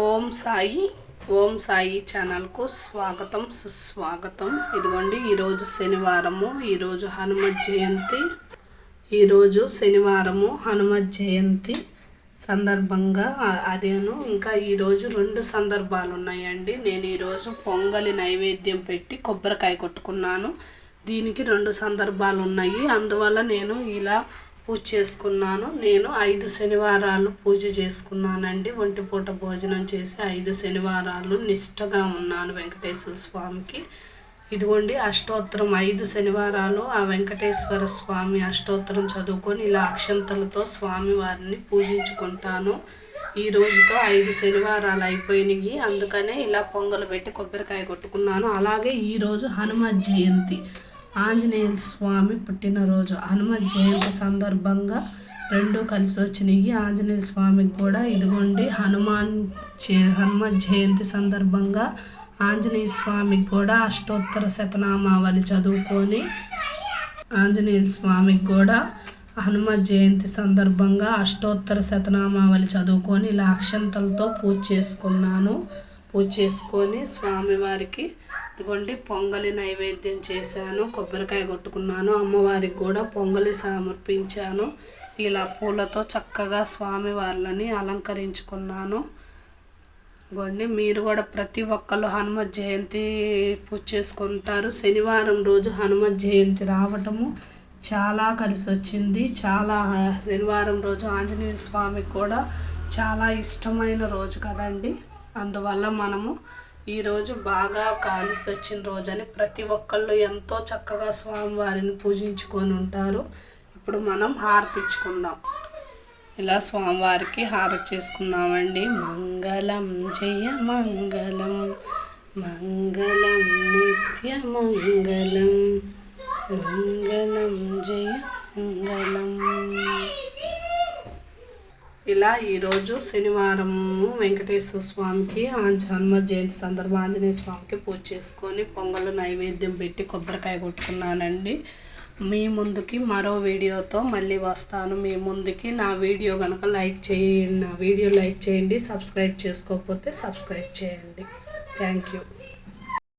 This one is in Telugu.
ఓం సాయి ఓం సాయి ఛానల్కు స్వాగతం సుస్వాగతం. ఇదిగోండి ఈరోజు శనివారము ఈరోజు హనుమ జయంతి. ఈరోజు శనివారము హనుమ జయంతి సందర్భంగా. అదేను ఇంకా ఈరోజు రెండు సందర్భాలు ఉన్నాయండి నేను ఈరోజు పొంగలి నైవేద్యం పెట్టి కొబ్బరికాయ కొట్టుకున్నాను. దీనికి రెండు సందర్భాలు ఉన్నాయి అందువల్ల నేను ఇలా పూజ చేసుకున్నాను. నేను ఐదు శనివారాలు పూజ చేసుకున్నానండి. ఒంటిపూట భోజనం చేసి ఐదు శనివారాలు నిష్టగా ఉన్నాను వెంకటేశ్వర స్వామికి. ఇదిగోండి అష్టోత్తరం ఐదు శనివారాలు ఆ వెంకటేశ్వర స్వామి అష్టోత్తరం చదువుకొని ఇలా అక్షంతలతో స్వామి వారిని పూజించుకుంటాను. ఈ రోజుతో ఐదు శనివారాలు అయిపోయినాయి. అందుకనే ఇలా పొంగలు పెట్టి కొబ్బరికాయ కొట్టుకున్నాను. అలాగే ఈరోజు హనుమ జయంతి. ఆంజనేయ స్వామి పుట్టినరోజు. హనుమ జయంతి సందర్భంగా రెండు కలిసి వచ్చినాయి. ఆంజనేయ స్వామికి కూడా ఇదిగోండి హనుమాన్ హనుమ జయంతి సందర్భంగా ఆంజనేయ స్వామికి కూడా అష్టోత్తర శతనామావళి చదువుకొని ఆంజనేయ స్వామికి కూడా హనుమ జయంతి సందర్భంగా అష్టోత్తర శతనామావళి చదువుకొని ఇలా అక్షంతలతో పూజ చేసుకున్నాను. పూజ చేసుకొని స్వామివారికి ఇదిగోండి పొంగలి నైవేద్యం చేశాను కొబ్బరికాయ కొట్టుకున్నాను అమ్మవారికి కూడా పొంగలి సమర్పించాను. ఇలా పూలతో చక్కగా స్వామివార్లని అలంకరించుకున్నాను. ఇదిగోండి మీరు కూడా ప్రతి ఒక్కళ్ళు హనుమత్ జయంతి పూజ చేసుకుంటారు. శనివారం రోజు హనుమత్ జయంతి రావటము చాలా కలిసి వచ్చింది చాలా శనివారం రోజు ఆంజనేయ స్వామికి కూడా చాలా ఇష్టమైన రోజు కదండి. అందువల్ల మనము ఈరోజు బాగా కాలిసి వచ్చిన రోజని ప్రతి ఒక్కళ్ళు ఎంతో చక్కగా స్వామివారిని పూజించుకొని ఉంటారు. ఇప్పుడు మనం హారతి ఇచ్చుకుందాం ఇలా స్వామివారికి హారతి చేసుకుందామండి. మంగళం జయ మంగళం మంగళం నిత్య మంగళం మంగళం ఇలా ఈరోజు శనివారం వెంకటేశ్వర స్వామికి ఆ జన్మ జయంతి సందర్భం ఆంజనేయ స్వామికి పూజ చేసుకొని పొంగల్ నైవేద్యం పెట్టి కొబ్బరికాయ కొట్టుకున్నానండి. మీ ముందుకి మరో వీడియోతో మళ్ళీ వస్తాను. మీ ముందుకి నా వీడియో కనుక లైక్ చేయండి. నా వీడియో లైక్ చేయండి. సబ్స్క్రైబ్ చేసుకోకపోతే సబ్స్క్రైబ్ చేయండి. Thank you.